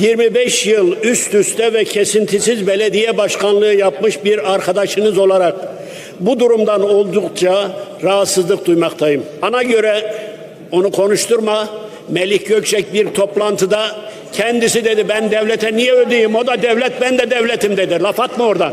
25 yıl üst üste ve kesintisiz belediye başkanlığı yapmış bir arkadaşınız olarak bu durumdan oldukça rahatsızlık duymaktayım. Bana göre onu konuşturma. Melik Gökçek bir toplantıda kendisi dedi ben devlete niye ödeyeyim o da devlet ben de devletim dedi. Laf atma oradan.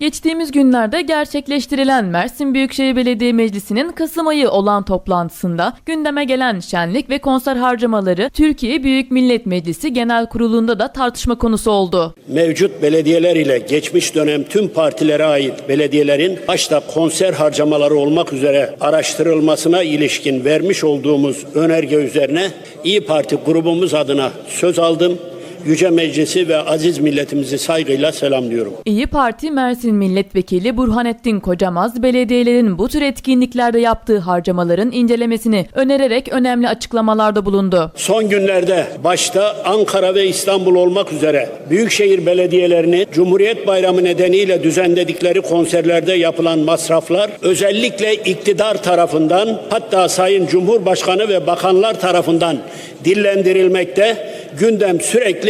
Geçtiğimiz günlerde gerçekleştirilen Mersin Büyükşehir Belediye Meclisi'nin Kasım ayı olan toplantısında gündeme gelen şenlik ve konser harcamaları Türkiye Büyük Millet Meclisi Genel Kurulu'nda da tartışma konusu oldu. Mevcut belediyeler ile geçmiş dönem tüm partilere ait belediyelerin başta konser harcamaları olmak üzere araştırılmasına ilişkin vermiş olduğumuz önerge üzerine İyi Parti grubumuz adına söz aldım. Yüce Meclisi ve aziz milletimizi saygıyla selamlıyorum. İyi Parti Mersin Milletvekili Burhanettin Kocamaz, belediyelerin bu tür etkinliklerde yaptığı harcamaların incelemesini önererek önemli açıklamalarda bulundu. Son günlerde başta Ankara ve İstanbul olmak üzere büyükşehir belediyelerini Cumhuriyet Bayramı nedeniyle düzenledikleri konserlerde yapılan masraflar özellikle iktidar tarafından hatta Sayın Cumhurbaşkanı ve bakanlar tarafından dillendirilmekte, gündem sürekli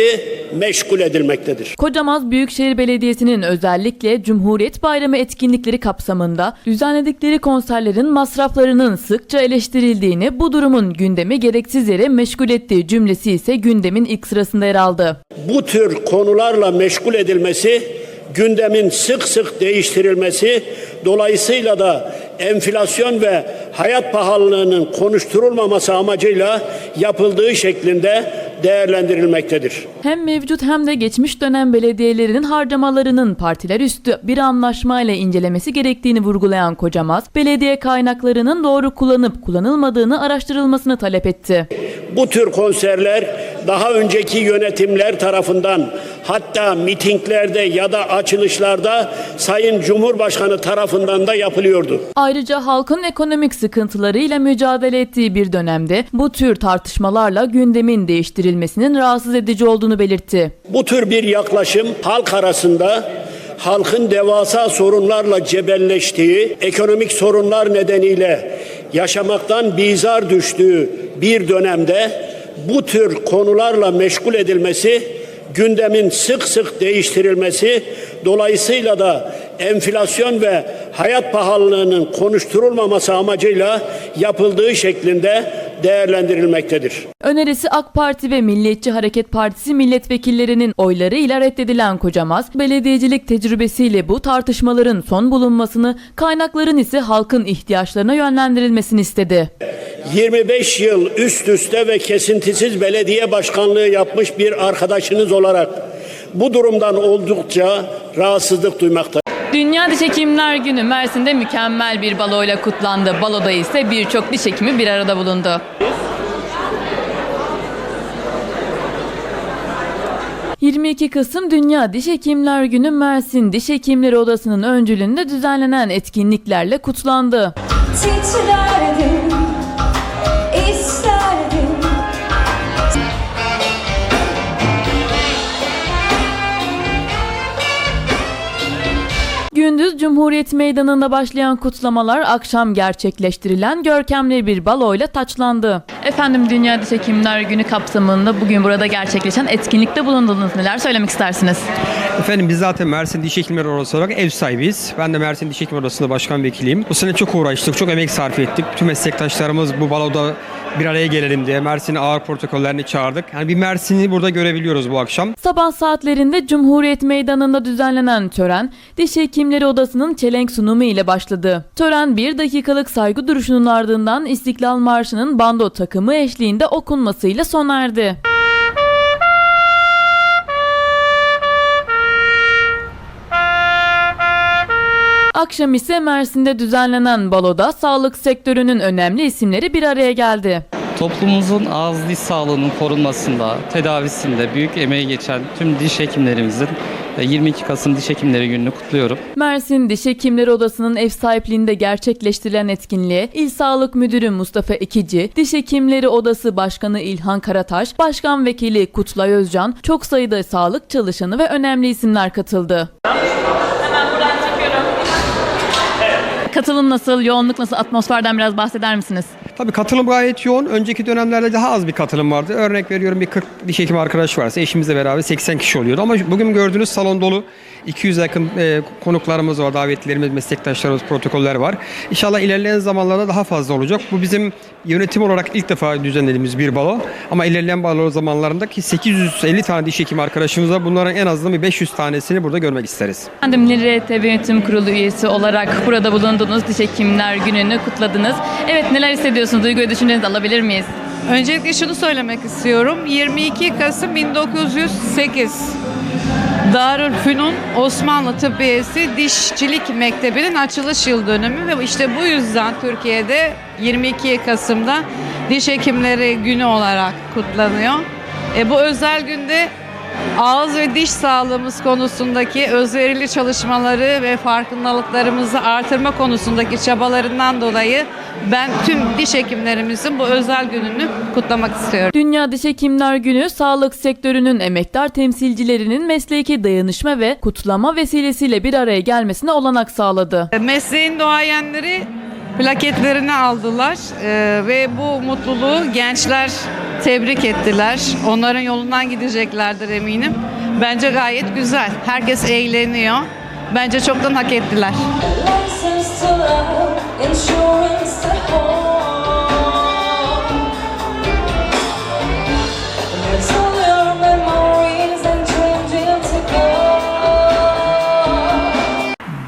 meşgul edilmektedir. Kocamaz Büyükşehir Belediyesi'nin özellikle Cumhuriyet Bayramı etkinlikleri kapsamında düzenledikleri konserlerin masraflarının sıkça eleştirildiğini, bu durumun gündemi gereksiz yere meşgul ettiği cümlesi ise gündemin ilk sırasında yer aldı. bu tür konularla meşgul edilmesi, gündemin sık sık değiştirilmesi, dolayısıyla da enflasyon ve hayat pahalılığının konuşturulmaması amacıyla yapıldığı şeklinde değerlendirilmektedir. Hem mevcut hem de geçmiş dönem belediyelerinin harcamalarının partiler üstü bir anlaşmayla incelemesi gerektiğini vurgulayan Kocamaz, belediye kaynaklarının doğru kullanıp kullanılmadığını araştırılmasını talep etti. Bu tür konserler daha önceki yönetimler tarafından hatta mitinglerde ya da açılışlarda Sayın Cumhurbaşkanı tarafından da yapılıyordu. Ayrıca halkın ekonomik sıkıntılarıyla mücadele ettiği bir dönemde bu tür tartışmalarla gündemin değiştirilmesinin rahatsız edici olduğunu belirtti. Bu tür bir yaklaşım halk arasında halkın devasa sorunlarla cebelleştiği, ekonomik sorunlar nedeniyle yaşamaktan bizar düştüğü bir dönemde bu tür konularla meşgul edilmesi, gündemin sık sık değiştirilmesi, dolayısıyla da enflasyon ve hayat pahalılığının konuşturulmaması amacıyla yapıldığı şeklinde değerlendirilmektedir. Önerisi AK Parti ve Milliyetçi Hareket Partisi milletvekillerinin oylarıyla reddedilen Kocamaz, belediyecilik tecrübesiyle bu tartışmaların son bulunmasını, kaynakların ise halkın ihtiyaçlarına yönlendirilmesini istedi. 25 yıl üst üste ve kesintisiz belediye başkanlığı yapmış bir arkadaşınız olarak bu durumdan oldukça rahatsızlık duymaktayım. Dünya Diş Hekimler Günü Mersin'de mükemmel bir baloyla kutlandı. Baloda ise birçok diş hekimi bir arada bulundu. ...22 Kasım Dünya Diş Hekimler Günü Mersin Diş Hekimleri Odası'nın öncülüğünde düzenlenen etkinliklerle kutlandı. Titrerdim, Cumhuriyet Meydanı'nda başlayan kutlamalar akşam gerçekleştirilen görkemli bir baloyla taçlandı. Efendim Dünya Diş Hekimler Günü kapsamında bugün burada gerçekleşen etkinlikte bulundunuz. Neler söylemek istersiniz? Efendim biz zaten Mersin Diş Hekimleri Odası olarak ev sahibiyiz. Ben de Mersin Diş Hekimleri Odası'nda başkan vekiliyim. Bu sene çok uğraştık, çok emek sarf ettik. Tüm meslektaşlarımız bu baloda bir araya gelelim diye Mersin ağır protokollerini çağırdık. Yani bir Mersin'i burada görebiliyoruz bu akşam. Sabah saatlerinde Cumhuriyet Meydanı'nda düzenlenen tören, Diş Hekimleri Odası'nın çelenk sunumu ile başladı. Tören bir dakikalık saygı duruşunun ardından İstiklal Marşı'nın bando takımı eşliğinde okunmasıyla sona erdi. Akşam ise Mersin'de düzenlenen baloda sağlık sektörünün önemli isimleri bir araya geldi. Toplumumuzun ağız diş sağlığının korunmasında, tedavisinde büyük emeği geçen tüm diş hekimlerimizin e, 22 Kasım Diş Hekimleri Günü'nü kutluyorum. Mersin Diş Hekimleri Odası'nın ev sahipliğinde gerçekleştirilen etkinliğe İl Sağlık Müdürü Mustafa Ekici, Diş Hekimleri Odası Başkanı İlhan Karataş, Başkan Vekili Kutlay Özcan, çok sayıda sağlık çalışanı ve önemli isimler katıldı. Katılım nasıl, yoğunluk nasıl, atmosferden biraz bahseder misiniz? Tabii katılım gayet yoğun. Önceki dönemlerde daha az bir katılım vardı. Örnek veriyorum bir 40 diş hekimi arkadaş varsa eşimizle beraber 80 kişi oluyordu. Ama bugün gördüğünüz salon dolu. 200 yakın e, konuklarımız var, davetlilerimiz, meslektaşlarımız, protokoller var. İnşallah ilerleyen zamanlarda daha fazla olacak. Bu bizim yönetim olarak ilk defa düzenlediğimiz bir balo. Ama ilerleyen balo zamanlarındaki 850 tane diş hekimi arkadaşımız var. Bunların en azından bir 500 tanesini burada görmek isteriz. Efendim LRTB Yönetim Kurulu üyesi olarak burada bulundunuz. Diş Hekimler Günü'nü kutladınız. Evet neler hissediyorsunuz? Duygu ve düşüncelerinizi alabilir miyiz? Öncelikle şunu söylemek istiyorum. 22 Kasım 1908 Darülfünun Osmanlı Tıbbiyesi Dişçilik Mektebi'nin açılış yıl dönümü ve işte bu yüzden Türkiye'de 22 Kasım'da Diş Hekimleri Günü olarak kutlanıyor. E, bu özel günde ağız ve diş sağlığımız konusundaki özverili çalışmaları ve farkındalıklarımızı artırma konusundaki çabalarından dolayı ben tüm diş hekimlerimizin bu özel gününü kutlamak istiyorum. Dünya Diş Hekimler Günü, sağlık sektörünün emektar temsilcilerinin mesleki dayanışma ve kutlama vesilesiyle bir araya gelmesine olanak sağladı. Mesleğin doğayenleri plaketlerini aldılar Ee, ve bu mutluluğu gençler tebrik ettiler. Onların yolundan gideceklerdir eminim. Bence gayet güzel. Herkes eğleniyor. Bence çoktan hak ettiler.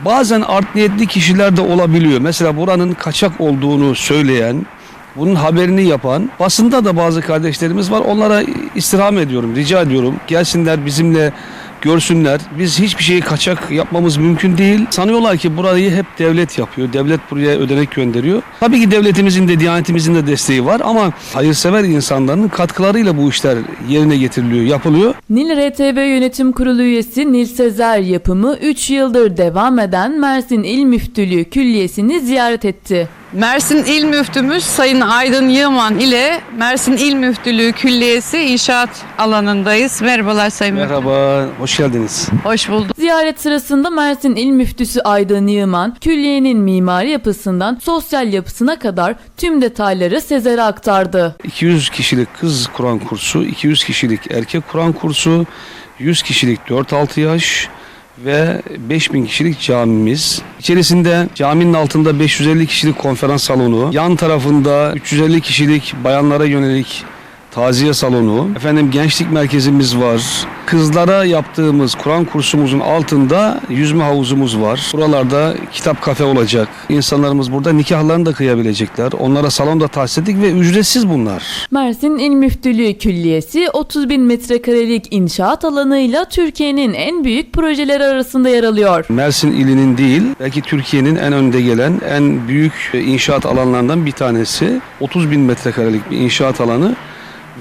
Bazen art niyetli kişiler de olabiliyor. Mesela buranın kaçak olduğunu söyleyen, bunun haberini yapan, basında da bazı kardeşlerimiz var. Onlara istirham ediyorum, rica ediyorum. Gelsinler bizimle görsünler. Biz hiçbir şeyi kaçak yapmamız mümkün değil. Sanıyorlar ki burayı hep devlet yapıyor. Devlet buraya ödenek gönderiyor. Tabii ki devletimizin de Diyanetimizin de desteği var ama hayırsever insanların katkılarıyla bu işler yerine getiriliyor, yapılıyor. Nil RTV Yönetim Kurulu üyesi Nil Sezer yapımı 3 yıldır devam eden Mersin İl Müftülüğü Külliyesi'ni ziyaret etti. Mersin İl Müftümüz Sayın Aydın Yılman ile Mersin İl Müftülüğü Külliyesi inşaat alanındayız. Merhabalar Sayın Müftü. Merhaba, hoş geldiniz. Hoş bulduk. Ziyaret sırasında Mersin İl Müftüsü Aydın Yığman, külliyenin mimari yapısından sosyal yapısına kadar tüm detayları Sezer'e aktardı. 200 kişilik kız Kur'an kursu, 200 kişilik erkek Kur'an kursu, 100 kişilik 4-6 yaş ve 5000 kişilik camimiz. İçerisinde caminin altında 550 kişilik konferans salonu, yan tarafında 350 kişilik bayanlara yönelik taziye salonu, efendim gençlik merkezimiz var. Kızlara yaptığımız Kur'an kursumuzun altında yüzme havuzumuz var. Buralarda kitap kafe olacak. İnsanlarımız burada nikahlarını da kıyabilecekler. Onlara salon da tahsis ettik ve ücretsiz bunlar. Mersin İl Müftülüğü Külliyesi 30 bin metrekarelik inşaat alanıyla Türkiye'nin en büyük projeleri arasında yer alıyor. Mersin ilinin değil, belki Türkiye'nin en önde gelen en büyük inşaat alanlarından bir tanesi. 30 bin metrekarelik bir inşaat alanı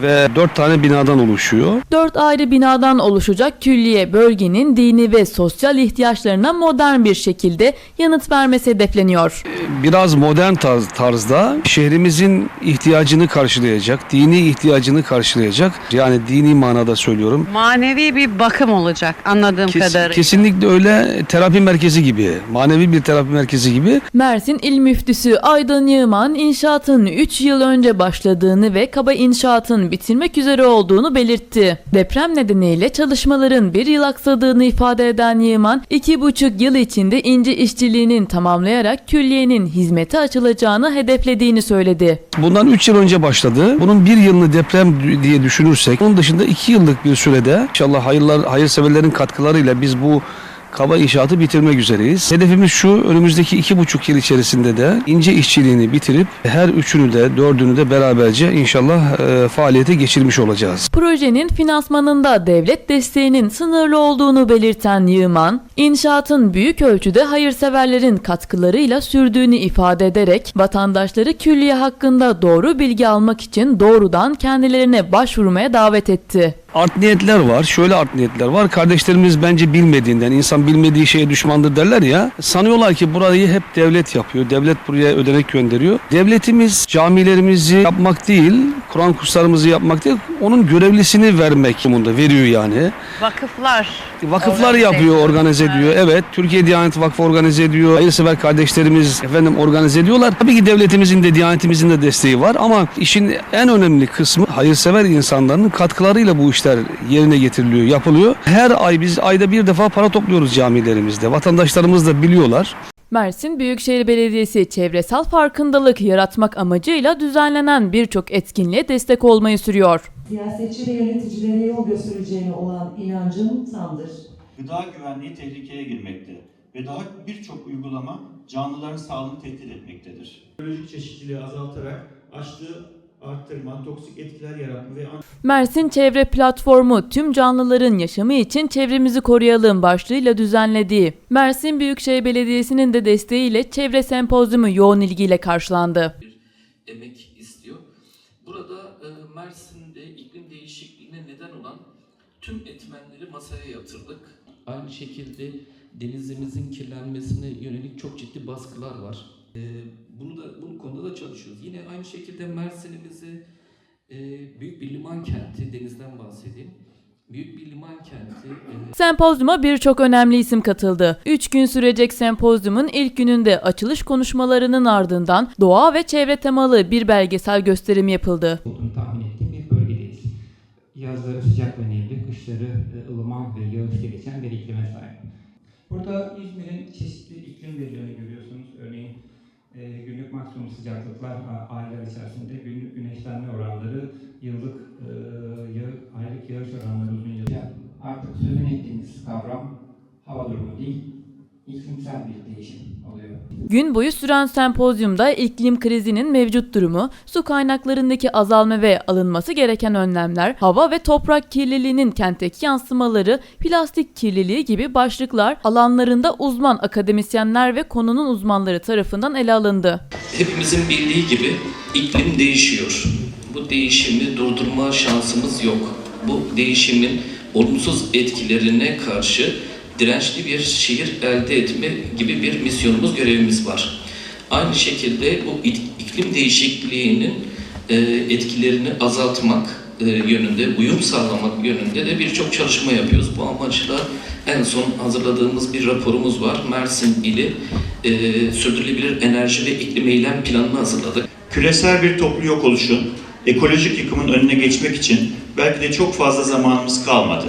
ve 4 tane binadan oluşuyor. Dört ayrı binadan oluşacak külliye bölgenin dini ve sosyal ihtiyaçlarına modern bir şekilde yanıt vermesi hedefleniyor. Biraz modern tarz, tarzda şehrimizin ihtiyacını karşılayacak, dini ihtiyacını karşılayacak. Yani dini manada söylüyorum. Manevi bir bakım olacak anladığım Kes- kadarıyla. kesinlikle öyle terapi merkezi gibi, manevi bir terapi merkezi gibi Mersin İl Müftüsü Aydın Yığman inşaatın 3 yıl önce başladığını ve kaba inşaatın bitirmek üzere olduğunu belirtti. Deprem nedeniyle çalışmaların bir yıl aksadığını ifade eden Yığman, 2,5 yıl içinde ince işçiliğinin tamamlayarak külliyenin hizmete açılacağını hedeflediğini söyledi. Bundan 3 yıl önce başladı. Bunun bir yılını deprem diye düşünürsek, onun dışında 2 yıllık bir sürede inşallah hayırlar, hayırseverlerin katkılarıyla biz bu kaba inşaatı bitirmek üzereyiz. Hedefimiz şu, önümüzdeki iki buçuk yıl içerisinde de ince işçiliğini bitirip her üçünü de dördünü de beraberce inşallah e, faaliyete geçirmiş olacağız. Projenin finansmanında devlet desteğinin sınırlı olduğunu belirten Yığman, inşaatın büyük ölçüde hayırseverlerin katkılarıyla sürdüğünü ifade ederek vatandaşları külliye hakkında doğru bilgi almak için doğrudan kendilerine başvurmaya davet etti. Art niyetler var. Şöyle art niyetler var. Kardeşlerimiz bence bilmediğinden, insan bilmediği şeye düşmandır derler ya. Sanıyorlar ki burayı hep devlet yapıyor. Devlet buraya ödenek gönderiyor. Devletimiz camilerimizi yapmak değil, Kur'an kurslarımızı yapmak değil, onun görevlisini vermek durumunda veriyor yani. Vakıflar. Vakıflar Organize yapıyor, ediyor. organize ediyor. Evet, Türkiye Diyanet Vakfı organize ediyor. Hayırsever kardeşlerimiz efendim organize ediyorlar. Tabii ki devletimizin de Diyanetimizin de desteği var ama işin en önemli kısmı hayırsever insanların katkılarıyla bu işler yerine getiriliyor, yapılıyor. Her ay biz ayda bir defa para topluyoruz camilerimizde. Vatandaşlarımız da biliyorlar. Mersin Büyükşehir Belediyesi çevresel farkındalık yaratmak amacıyla düzenlenen birçok etkinliğe destek olmayı sürüyor. siyasetçi ve yöneticilere yol göstereceğine olan inancım tamdır. Gıda güvenliği tehlikeye girmekte ve daha birçok uygulama canlıların sağlığını tehdit etmektedir. Biyolojik çeşitliliği azaltarak açlığı arttırma, toksik etkiler yaratma ve Mersin Çevre Platformu tüm canlıların yaşamı için çevremizi koruyalım başlığıyla düzenlediği Mersin Büyükşehir Belediyesi'nin de desteğiyle çevre sempozyumu yoğun ilgiyle karşılandı. emek istiyor. Burada e, Mersin'de iklim değişikliğine neden olan tüm etmenleri masaya yatırdık. Aynı şekilde denizimizin kirlenmesine yönelik çok ciddi baskılar var. E, bunu da bu konuda da çalışıyoruz. Yine aynı şekilde Mersin'imizi e, büyük bir liman kenti, denizden bahsedeyim. Büyük bir liman kenti. e, Sempozyuma birçok önemli isim katıldı. 3 gün sürecek sempozyumun ilk gününde açılış konuşmalarının ardından doğa ve çevre temalı bir belgesel gösterim yapıldı. olduğunu tahmin ettiğim bir bölgedeyiz. Yazları sıcak ve nemli, kışları e, ılıman ve yağışlı geçen bir iklime sahip. Burada İzmir'in çeşitli iklim verilerini görüyorsunuz. Örneğin e, günlük maksimum sıcaklıklar a- aylar içerisinde günlük güneşlenme oranları, yıllık e, aylık yağış oranları uzun yıllar. Artık sözünü ettiğimiz kavram hava durumu değil, iklimsel bir değişim oluyor. Gün boyu süren sempozyumda iklim krizinin mevcut durumu, su kaynaklarındaki azalma ve alınması gereken önlemler, hava ve toprak kirliliğinin kentteki yansımaları, plastik kirliliği gibi başlıklar alanlarında uzman akademisyenler ve konunun uzmanları tarafından ele alındı. Hepimizin bildiği gibi iklim değişiyor. Bu değişimi durdurma şansımız yok. Bu değişimin olumsuz etkilerine karşı dirençli bir şehir elde etme gibi bir misyonumuz, görevimiz var. Aynı şekilde bu ik- iklim değişikliğinin e, etkilerini azaltmak e, yönünde, uyum sağlamak yönünde de birçok çalışma yapıyoruz. Bu amaçla en son hazırladığımız bir raporumuz var. Mersin ili e, sürdürülebilir enerji ve iklim eylem planını hazırladık. Küresel bir toplu yok oluşun, ekolojik yıkımın önüne geçmek için belki de çok fazla zamanımız kalmadı.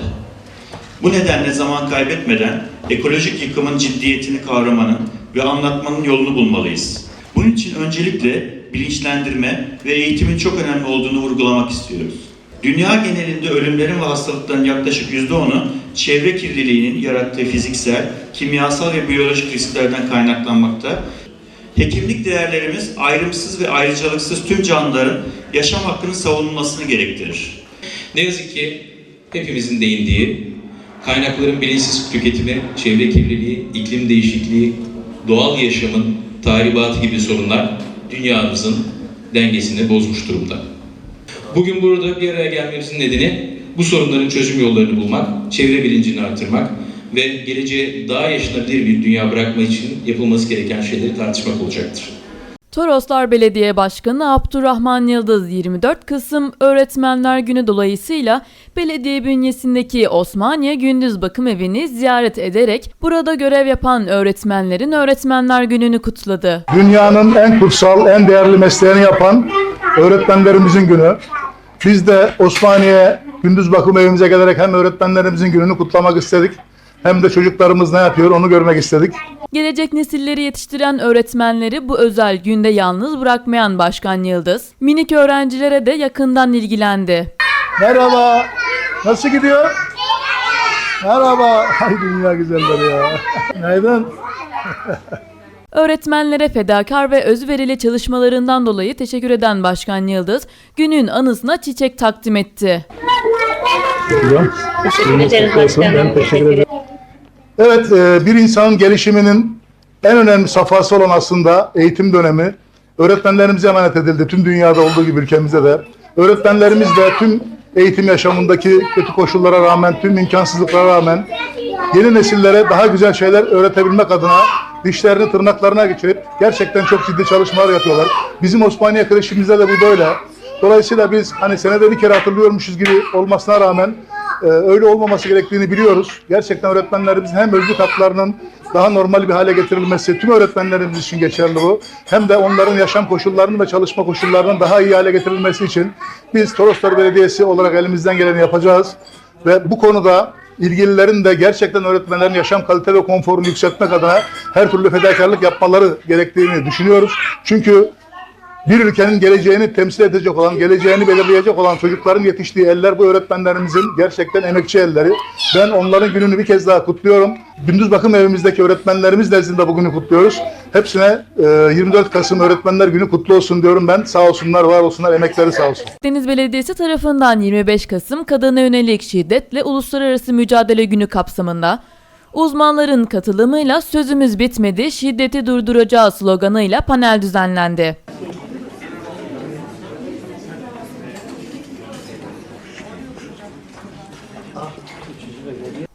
Bu nedenle zaman kaybetmeden ekolojik yıkımın ciddiyetini kavramanın ve anlatmanın yolunu bulmalıyız. Bunun için öncelikle bilinçlendirme ve eğitimin çok önemli olduğunu vurgulamak istiyoruz. Dünya genelinde ölümlerin ve hastalıkların yaklaşık %10'u çevre kirliliğinin yarattığı fiziksel, kimyasal ve biyolojik risklerden kaynaklanmakta. Hekimlik değerlerimiz ayrımsız ve ayrıcalıksız tüm canlıların yaşam hakkının savunulmasını gerektirir. Ne yazık ki hepimizin değindiği kaynakların bilinçsiz tüketimi, çevre kirliliği, iklim değişikliği, doğal yaşamın tahribatı gibi sorunlar dünyamızın dengesini bozmuş durumda. Bugün burada bir araya gelmemizin nedeni bu sorunların çözüm yollarını bulmak, çevre bilincini artırmak ve geleceğe daha yaşanabilir bir dünya bırakmak için yapılması gereken şeyleri tartışmak olacaktır. Toroslar Belediye Başkanı Abdurrahman Yıldız 24 Kasım Öğretmenler Günü dolayısıyla belediye bünyesindeki Osmaniye Gündüz Bakım Evi'ni ziyaret ederek burada görev yapan öğretmenlerin Öğretmenler Günü'nü kutladı. Dünyanın en kutsal, en değerli mesleğini yapan öğretmenlerimizin günü. Biz de Osmaniye Gündüz Bakım Evimize gelerek hem öğretmenlerimizin gününü kutlamak istedik hem de çocuklarımız ne yapıyor onu görmek istedik. Gelecek nesilleri yetiştiren öğretmenleri bu özel günde yalnız bırakmayan Başkan Yıldız, minik öğrencilere de yakından ilgilendi. Merhaba, nasıl gidiyor? Merhaba, ay dünya güzelleri ya. Neden? Öğretmenlere fedakar ve özverili çalışmalarından dolayı teşekkür eden Başkan Yıldız, günün anısına çiçek takdim etti. Teşekkür ederiz başkanım. teşekkür ederim. Evet, e, bir insanın gelişiminin en önemli safhası olan aslında eğitim dönemi öğretmenlerimize emanet edildi. Tüm dünyada olduğu gibi ülkemizde de. Öğretmenlerimiz de tüm eğitim yaşamındaki kötü koşullara rağmen, tüm imkansızlıklara rağmen yeni nesillere daha güzel şeyler öğretebilmek adına dişlerini tırnaklarına geçirip gerçekten çok ciddi çalışmalar yapıyorlar. Bizim Osmaniye kreşimizde de bu böyle. Dolayısıyla biz hani senede bir kere hatırlıyormuşuz gibi olmasına rağmen e, öyle olmaması gerektiğini biliyoruz. Gerçekten öğretmenlerimizin hem özlük haklarının daha normal bir hale getirilmesi tüm öğretmenlerimiz için geçerli bu. Hem de onların yaşam koşullarının ve çalışma koşullarının daha iyi hale getirilmesi için biz Toroslar Belediyesi olarak elimizden geleni yapacağız. Ve bu konuda ilgililerin de gerçekten öğretmenlerin yaşam kalite ve konforunu yükseltmek adına her türlü fedakarlık yapmaları gerektiğini düşünüyoruz. Çünkü bir ülkenin geleceğini temsil edecek olan, geleceğini belirleyecek olan çocukların yetiştiği eller bu öğretmenlerimizin gerçekten emekçi elleri. Ben onların gününü bir kez daha kutluyorum. Gündüz bakım evimizdeki öğretmenlerimiz nezdinde bugünü kutluyoruz. Hepsine e, 24 Kasım Öğretmenler Günü kutlu olsun diyorum ben. Sağ olsunlar, var olsunlar, emekleri sağ olsun. Deniz Belediyesi tarafından 25 Kasım Kadına Yönelik Şiddetle Uluslararası Mücadele Günü kapsamında uzmanların katılımıyla Sözümüz Bitmedi, Şiddeti Durduracağız sloganıyla panel düzenlendi.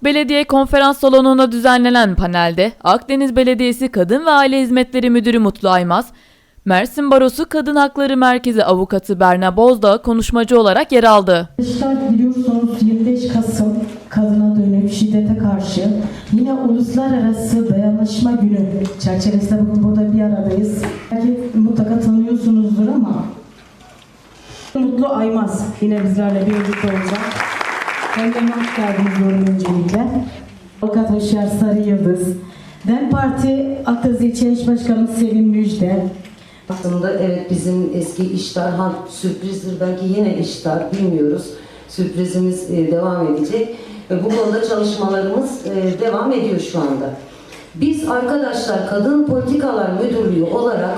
Belediye konferans salonunda düzenlenen panelde Akdeniz Belediyesi Kadın ve Aile Hizmetleri Müdürü Mutlu Aymaz, Mersin Barosu Kadın Hakları Merkezi Avukatı Berna Bozdağ konuşmacı olarak yer aldı. Arkadaşlar biliyorsunuz 25 Kasım kadına dönük şiddete karşı yine uluslararası dayanışma günü çerçevesinde bugün burada bir aradayız. Belki mutlaka tanıyorsunuzdur ama Mutlu Aymaz yine bizlerle birlikte olacak. Öncelikle hoş geldiniz diyorum öncelikle. Avukat Hoşyar Sarı Yıldız. DEM Parti Akdeniz İlçe İş Başkanı Sevin Müjde. Aslında evet bizim eski işler ha sürprizdir belki yine işler bilmiyoruz. Sürprizimiz e, devam edecek. Ve bu konuda çalışmalarımız e, devam ediyor şu anda. Biz arkadaşlar Kadın Politikalar Müdürlüğü olarak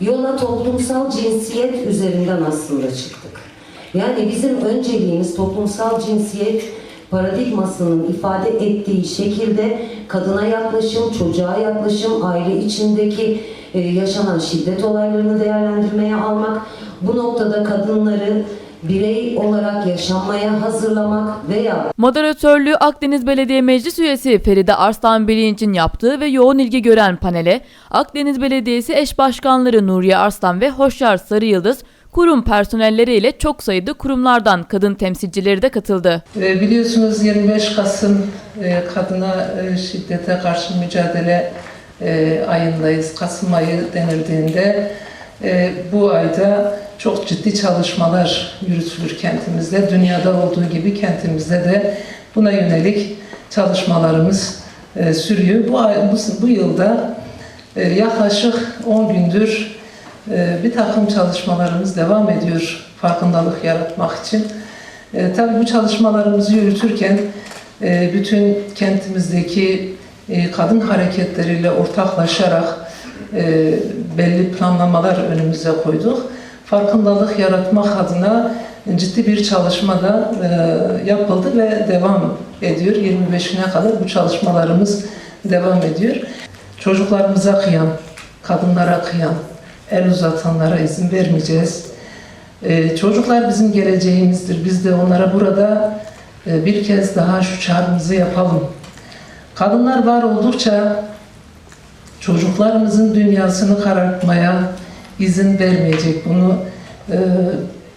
yola toplumsal cinsiyet üzerinden aslında çıktık. Yani bizim önceliğimiz toplumsal cinsiyet paradigmasının ifade ettiği şekilde kadına yaklaşım, çocuğa yaklaşım, aile içindeki e, yaşanan şiddet olaylarını değerlendirmeye almak, bu noktada kadınları birey olarak yaşanmaya hazırlamak veya Moderatörlüğü Akdeniz Belediye Meclis Üyesi Feride Arslan Bilinç'in yaptığı ve yoğun ilgi gören panele Akdeniz Belediyesi eş başkanları Nuriye Arslan ve Hoşyar Sarı Yıldız kurum personelleriyle çok sayıda kurumlardan kadın temsilcileri de katıldı. E, Biliyorsunuz 25 Kasım e, kadına e, şiddete karşı mücadele ayındayız. Kasım ayı denildiğinde bu ayda çok ciddi çalışmalar yürütülür kentimizde. Dünyada olduğu gibi kentimizde de buna yönelik çalışmalarımız sürüyor. Bu, ay, bu, bu yılda yaklaşık 10 gündür bir takım çalışmalarımız devam ediyor farkındalık yaratmak için. E, tabii bu çalışmalarımızı yürütürken e, bütün kentimizdeki e, kadın hareketleriyle ortaklaşarak e, belli planlamalar önümüze koyduk. Farkındalık yaratmak adına ciddi bir çalışma da e, yapıldı ve devam ediyor. 25'ine kadar bu çalışmalarımız devam ediyor. Çocuklarımıza kıyan, kadınlara kıyan, el uzatanlara izin vermeyeceğiz. Ee, çocuklar bizim geleceğimizdir. Biz de onlara burada e, bir kez daha şu çağrımızı yapalım. Kadınlar var oldukça çocuklarımızın dünyasını karartmaya izin vermeyecek. Bunu e,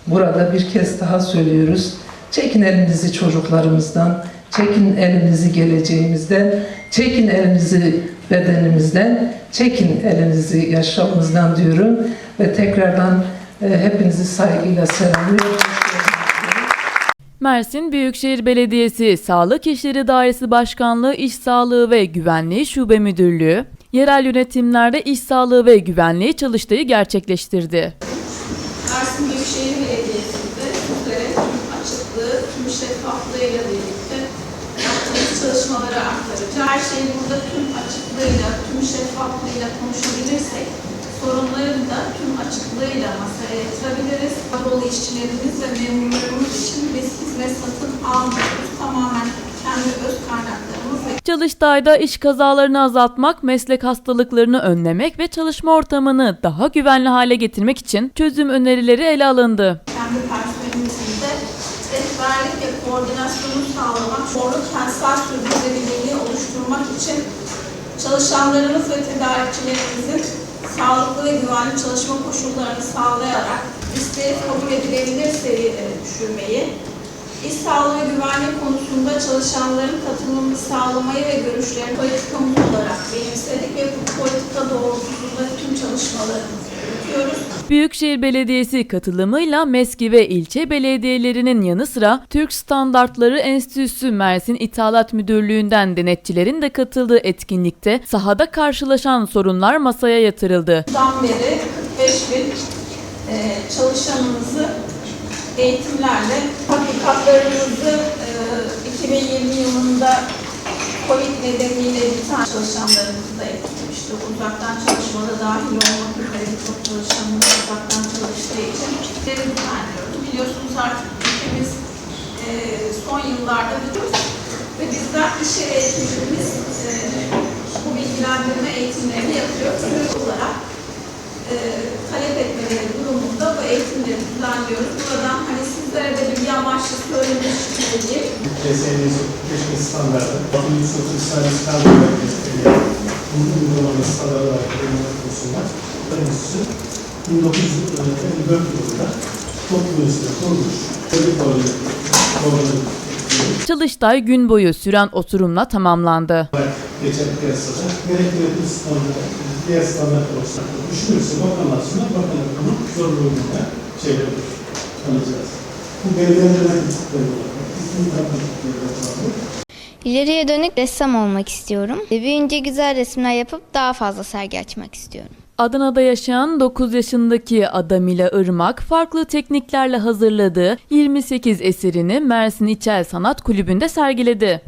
burada bir kez daha söylüyoruz. Çekin elinizi çocuklarımızdan, çekin elinizi geleceğimizden, çekin elinizi bedenimizden, çekin elinizi yaşamımızdan diyorum ve tekrardan e, hepinizi saygıyla selamlıyorum. Mersin Büyükşehir Belediyesi Sağlık İşleri Dairesi Başkanlığı İş Sağlığı ve Güvenliği Şube Müdürlüğü, yerel yönetimlerde iş sağlığı ve güvenliği çalıştayı gerçekleştirdi. Mersin Büyükşehir Belediyesi'nde sizlere tüm açıklığı, tüm şeffaflığıyla birlikte yaptığımız çalışmaları aktaracağız. Her şeyi burada tüm açıklığıyla, tüm şeffaflığıyla konuşabilirsek sorunları da tüm açıklığıyla masaya yatırabiliriz. Kadrolu işçilerimiz ve memurlarımız için biz hizmet satın almıyoruz. Tamamen kendi öz kaynaklarımız ve Çalıştay'da iş kazalarını azaltmak, meslek hastalıklarını önlemek ve çalışma ortamını daha güvenli hale getirmek için çözüm önerileri ele alındı. kendi personelimizin de rehber finansal sürdürülebilirliği oluşturmak için çalışanlarımız ve tedarikçilerimizin sağlıklı ve güvenli çalışma koşullarını sağlayarak riskleri kabul edilebilir seviyelere düşürmeyi, İş sağlığı ve güvenlik konusunda çalışanların katılımını sağlamayı ve görüşlerini politikamız olarak benimsedik ve bu politika doğrultusunda tüm çalışmalarımızı yürütüyoruz. Büyükşehir Belediyesi katılımıyla MESKİ ve ilçe belediyelerinin yanı sıra Türk Standartları Enstitüsü Mersin İthalat Müdürlüğü'nden denetçilerin de katıldığı etkinlikte sahada karşılaşan sorunlar masaya yatırıldı. Bundan beri 45 bin e, çalışanımızı eğitimlerle hakikatlarımızı e, 2020 yılında Covid nedeniyle biten çalışanlarımızı da etkilemişti. Uzaktan çalışmada dahil olmak üzere birçok çalışanımız uzaktan çalıştığı için bizleri düzenliyoruz. Biliyorsunuz artık ülkemiz e, son yıllarda biliyoruz ve bizler iş yeri eğitimimiz e, bu bilgilendirme eğitimlerini yapıyor. Ürün olarak e, talep etmeleri durumunda bu eğitimleri düzenliyoruz. Buradan hani sizlere de bilgi amaçlı söylemiş olayım. Geçme standartı, Batı Sınıfı İsrail Standartı bunun uygulaması standartı olarak kullanılmak konusunda Enstitüsü 1954 yılında Üniversitesi'nde kurulmuş. Böyle koordinatör Çalıştay gün boyu süren oturumla tamamlandı. geçen piyasada gerek üretim standartı, diğer standartlar olsun. Düşünürse bakanlar sonra bakanlar bunu zorunluluğuna çevrilir. Anlayacağız. Bu belirlendirme küçükleri olarak. Yapma küçükleri olarak. İleriye dönük ressam olmak istiyorum. Büyüyünce güzel resimler yapıp daha fazla sergi açmak istiyorum. Adana'da yaşayan 9 yaşındaki Adamila Irmak farklı tekniklerle hazırladığı 28 eserini Mersin İçel Sanat Kulübü'nde sergiledi.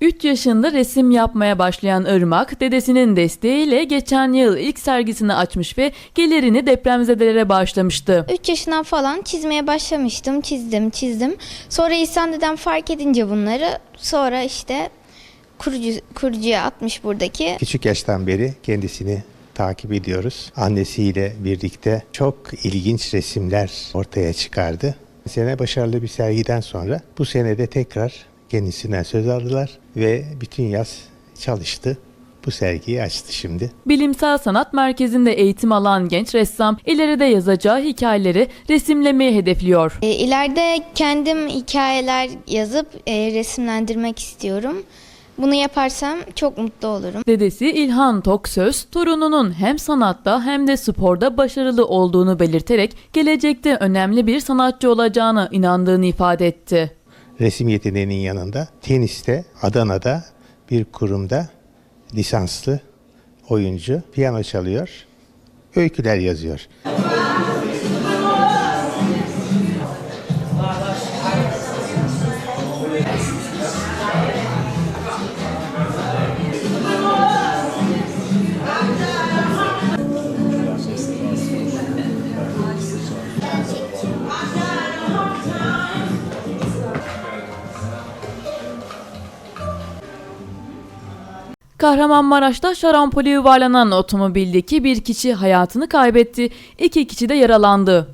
Üç yaşında resim yapmaya başlayan Irmak, dedesinin desteğiyle geçen yıl ilk sergisini açmış ve gelirini depremzedelere bağışlamıştı. 3 yaşından falan çizmeye başlamıştım. Çizdim, çizdim. Sonra İhsan dedem fark edince bunları sonra işte kurucu, kurucuya atmış buradaki. Küçük yaştan beri kendisini takip ediyoruz. Annesiyle birlikte çok ilginç resimler ortaya çıkardı. Sene başarılı bir sergiden sonra bu senede tekrar kendisinden söz aldılar ve bütün yaz çalıştı. Bu sergiyi açtı şimdi. Bilimsel Sanat Merkezi'nde eğitim alan genç ressam ileride yazacağı hikayeleri resimlemeyi hedefliyor. E, ileride kendim hikayeler yazıp e, resimlendirmek istiyorum. Bunu yaparsam çok mutlu olurum. Dedesi İlhan Toksöz, torununun hem sanatta hem de sporda başarılı olduğunu belirterek gelecekte önemli bir sanatçı olacağına inandığını ifade etti. Resim yeteneğinin yanında teniste Adana'da bir kurumda lisanslı oyuncu piyano çalıyor, öyküler yazıyor. Kahramanmaraş'ta şarampole yuvarlanan otomobildeki bir kişi hayatını kaybetti, iki kişi de yaralandı.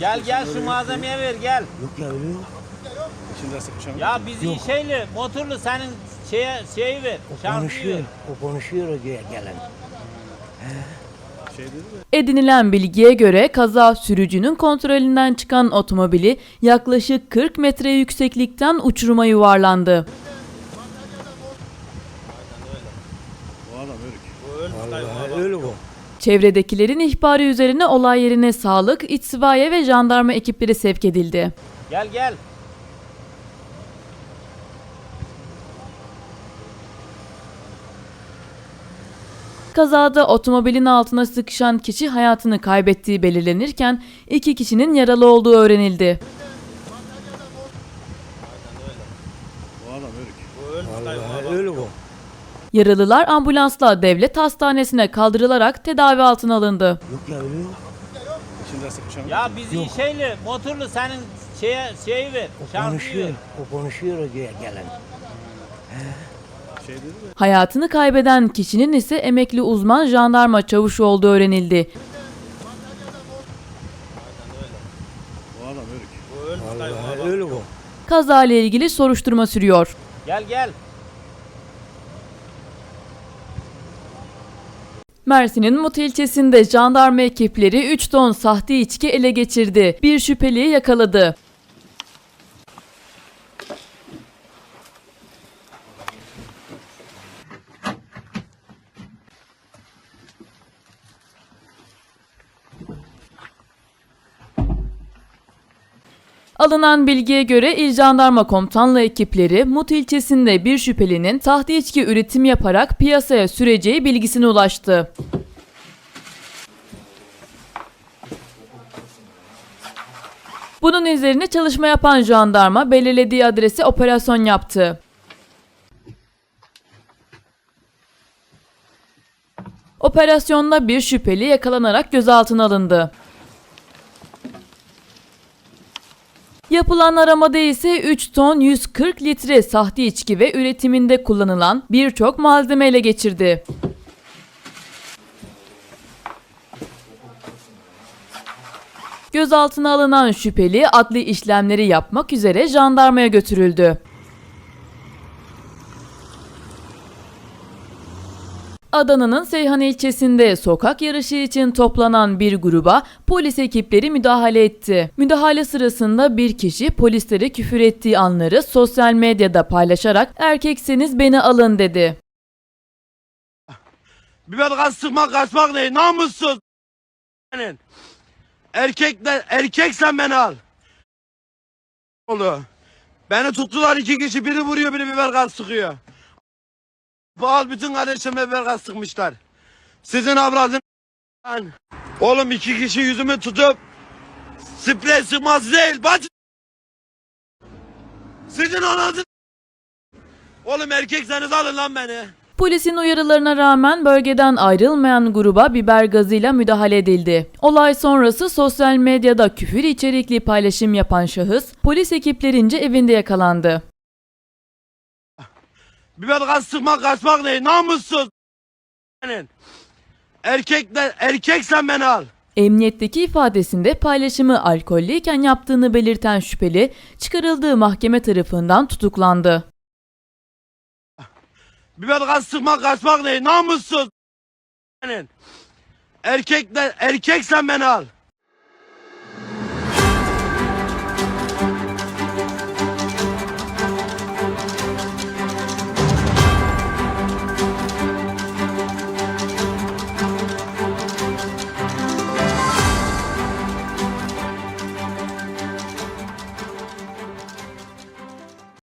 Gel gel şu malzemeye ver gel. Yok ya öyle yok. Ya biz şeyli motorlu senin şeye şeyi ver. şarkıyı ver. O konuşuyor o gelen. Edinilen bilgiye göre kaza sürücünün kontrolünden çıkan otomobili yaklaşık 40 metre yükseklikten uçuruma yuvarlandı. Vallahi öyle bu. Çevredekilerin ihbarı üzerine olay yerine sağlık, itfaiye ve jandarma ekipleri sevk edildi. Gel gel. Kazada otomobilin altına sıkışan kişi hayatını kaybettiği belirlenirken iki kişinin yaralı olduğu öğrenildi. Vallahi öyle bu. Yaralılar ambulansla devlet hastanesine kaldırılarak tedavi altına alındı. Yok ya öyle yok. Şimdi Ya biz yok. şeyli, motorlu senin şeye, şeyi ver, o konuşuyor. O konuşuyor diye gelen. Şey Hayatını kaybeden kişinin ise emekli uzman jandarma çavuşu olduğu öğrenildi. Kazayla ilgili soruşturma sürüyor. Gel gel. Mersin'in Mut ilçesinde jandarma ekipleri 3 ton sahte içki ele geçirdi. Bir şüpheliyi yakaladı. Alınan bilgiye göre İl Jandarma Komutanlığı ekipleri Mut ilçesinde bir şüphelinin sahte içki üretim yaparak piyasaya süreceği bilgisine ulaştı. Bunun üzerine çalışma yapan jandarma belirlediği adrese operasyon yaptı. Operasyonda bir şüpheli yakalanarak gözaltına alındı. Yapılan aramada ise 3 ton 140 litre sahte içki ve üretiminde kullanılan birçok malzeme ele geçirdi. Gözaltına alınan şüpheli adli işlemleri yapmak üzere jandarmaya götürüldü. Adana'nın Seyhan ilçesinde sokak yarışı için toplanan bir gruba polis ekipleri müdahale etti. Müdahale sırasında bir kişi polislere küfür ettiği anları sosyal medyada paylaşarak erkekseniz beni alın dedi. Biber gaz sıkmak kaçmak değil namussuz. Erkekler erkeksen beni al. Oğlu. Beni tuttular iki kişi biri vuruyor biri biber gaz sıkıyor. Bağal bütün kardeşime biber gaz sıkmışlar. Sizin avradın. Oğlum iki kişi yüzümü tutup sprey sıkmaz değil bacı. Sizin anasını Oğlum erkekseniz alın lan beni. Polisin uyarılarına rağmen bölgeden ayrılmayan gruba biber gazıyla müdahale edildi. Olay sonrası sosyal medyada küfür içerikli paylaşım yapan şahıs polis ekiplerince evinde yakalandı. Biber gaz sıkmak kaçmak değil namussuz. Erkekler erkeksen beni al. Emniyetteki ifadesinde paylaşımı alkollüyken yaptığını belirten şüpheli çıkarıldığı mahkeme tarafından tutuklandı. Biber gaz sıkmak kaçmak değil namussuz. Erkekler erkeksen beni al.